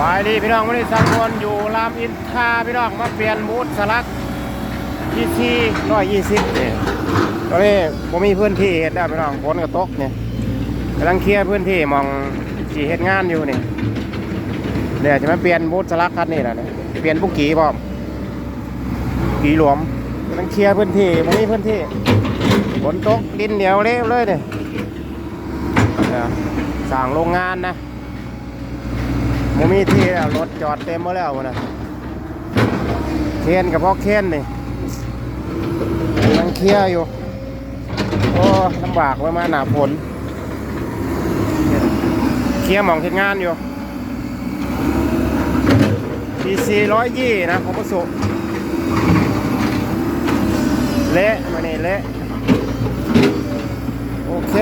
บายดีพี่น้องวันนี้สังวนอยู่รามอินทราพี่น้องมาเปลี่ยนบูธสลักยี่สี่ร้อยยี่สิบเนี่ยตอนนี้ผมมีพื้นที่เห็ดได้พี่น้องฝนกระตกเนี่ยกำลังเคลียร์พื้นที่มองสีเฮ็ดงานอยู่นี่เดี๋ยวจะมาเปลี่ยนบูธสลักคันนี้แหละเนี่ยเปลี่ยนบุกกี้พร้อมกีหลวมกำลังเคลียร์พื้นที่ผมมีพื้นที่ฝนตกดินเหนียวเละเลยเนี่ยเนี่งโรงงานนะ มมีที่แล้วรถจอดเต็มหมดแล้วนะเคนกับพ่อเคนนี่ยังเคลียร์อยู่ โอ้ลำบากไว้มาหนาฝนเคลียร์มองเฮ็ดงานอยู่พีซีร้อยยี่นะของประสุเละมาเนี่เละ โอเค